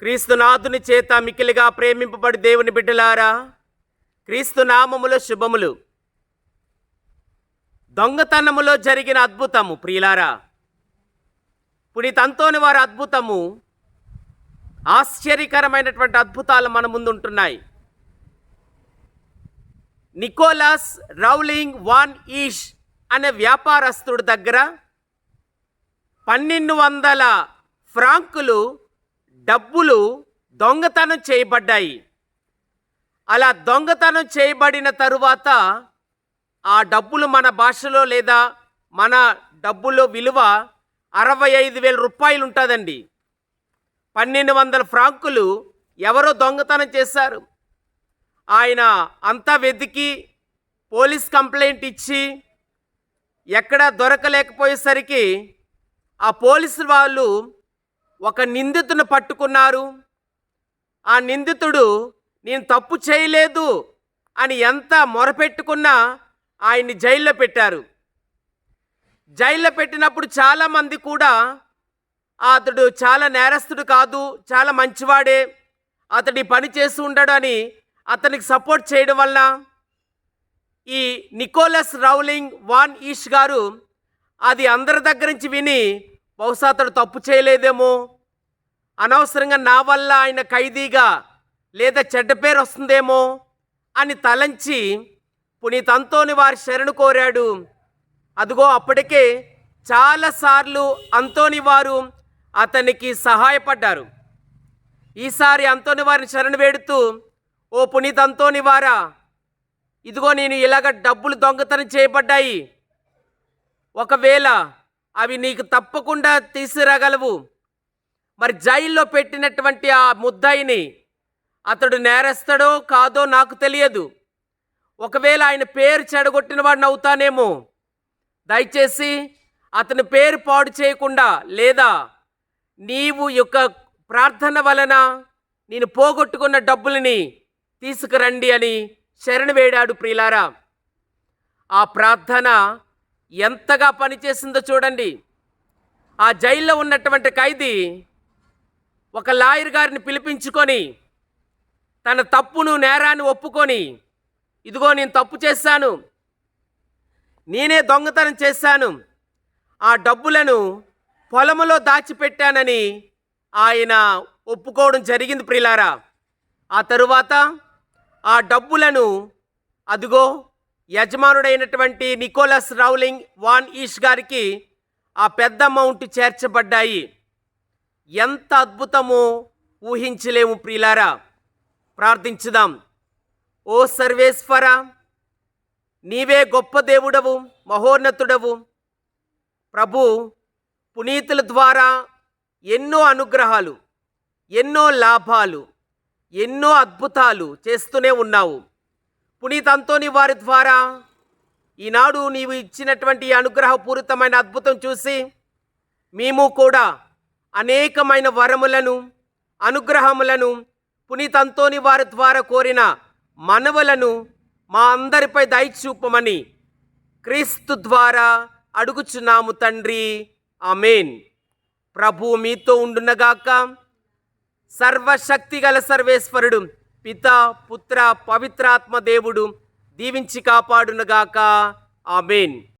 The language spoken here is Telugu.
క్రీస్తునాథుని చేత మికిలిగా ప్రేమింపబడి దేవుని బిడ్డలారా క్రీస్తునామములో శుభములు. దొంగతనములో జరిగిన అద్భుతము ప్రియులారా. పునీతంతోని వారి అద్భుతము ఆశ్చర్యకరమైనటువంటి అద్భుతాలు మన ముందుంటున్నాయి. నికోలాస్ రౌలింగ్ వాన్ ఈష్ అనే వ్యాపారస్తుడి దగ్గర పన్నెండు వందల ఫ్రాంకులు డబ్బులు దొంగతనం చేయబడ్డాయి. అలా దొంగతనం చేయబడిన తరువాత ఆ డబ్బులు మన భాషలో లేదా మన డబ్బులో విలువ అరవై ఐదు వేల రూపాయలు ఉంటుందండి. పన్నెండు వందల ఫ్రాంకులు ఎవరో దొంగతనం చేశారు. ఆయన అంతా వెతికి పోలీస్ కంప్లైంట్ ఇచ్చి ఎక్కడా దొరకలేకపోయేసరికి ఆ పోలీసు వాళ్ళు ఒక నిందితుని పట్టుకున్నారు. ఆ నిందితుడు నేను తప్పు చేయలేదు అని ఎంత మొరపెట్టుకున్నా ఆయన్ని జైల్లో పెట్టారు. జైల్లో పెట్టినప్పుడు చాలామంది కూడా అతడు చాలా నేరస్తుడు కాదు చాలా మంచివాడే అతడి పని చేసి ఉండడు అని అతనికి సపోర్ట్ చేయడం వల్ల ఈ నికోలస్ రౌలింగ్ వాన్ ఈష్ గారు అది అందరి దగ్గర నుంచి విని బహుశా అతడు తప్పు చేయలేదేమో. అనవసరంగా నా వల్ల ఆయన ఖైదీగా లేదా చెడ్డ పేరు వస్తుందేమో అని తలంచి పునీతంతోని వారి శరణు కోరాడు. అదిగో అప్పటికే చాలాసార్లు అంతోని వారు అతనికి సహాయపడ్డారు. ఈసారి అంతోని వారిని శరణు వేడుతూ ఓ పునీత్ అంతోని వారా ఇదిగో నేను ఇలాగ డబ్బులు దొంగతనం చేయబడ్డాయి. ఒకవేళ అవి నీకు తప్పకుండా తీసుకురాగలవు మరి జైల్లో పెట్టినటువంటి ఆ ముద్దాయిని అతడు నేరస్తాడో కాదో నాకు తెలియదు. ఒకవేళ ఆయన పేరు చెడగొట్టిన వాడిని అవుతానేమో. దయచేసి అతని పేరు పాడు చేయకుండా లేదా నీవు యొక్క ప్రార్థన వలన నేను పోగొట్టుకున్న డబ్బులని తీసుకురండి అని శరణు వేడాడు ప్రియులారా. ఆ ప్రార్థన ఎంతగా పనిచేసిందో చూడండి. ఆ జైల్లో ఉన్నటువంటి ఖైదీ ఒక లాయర్ గారిని పిలిపించుకొని తన తప్పును నేరాన్ని ఒప్పుకొని ఇదిగో నేను తప్పు చేశాను నేనే దొంగతనం చేశాను ఆ డబ్బులను పొలములో దాచిపెట్టానని ఆయన ఒప్పుకోవడం జరిగింది ప్రిలారా ఆ తరువాత ఆ డబ్బులను అదిగో యజమానుడైనటువంటి నికోలస్ రౌలింగ్ వాన్ ఈష్ గారికి ఆ పెద్ద అమౌంట్ చేర్చబడ్డాయి. ఎంత అద్భుతమో ఊహించలేము ప్రియులారా. ప్రార్థించుదాం. ఓ సర్వేశ్వర నీవే గొప్ప దేవుడవు మహోన్నతుడవు. ప్రభు పునీతుల ద్వారా ఎన్నో అనుగ్రహాలు ఎన్నో లాభాలు ఎన్నో అద్భుతాలు చేస్తూనే ఉన్నావు. పునీత్ అంతోని వారి ద్వారా ఈనాడు నీవు ఇచ్చినటువంటి అనుగ్రహపూరితమైన అద్భుతం చూసి మేము కూడా అనేకమైన వరములను అనుగ్రహములను పునీత్ అంతోని వారి ద్వారా కోరిన మనవలను మా అందరిపై దయచూపమని క్రీస్తు ద్వారా అడుగుచున్నాము తండ్రి. ఆమెన్. ప్రభు మీతో ఉండునగాక సర్వశక్తి గల సర్వేశ్వరుడు. పిత పుత్ర పవిత్రాత్మ దేవుడు దీవించి కాపాడునుగాక. ఆమెన్.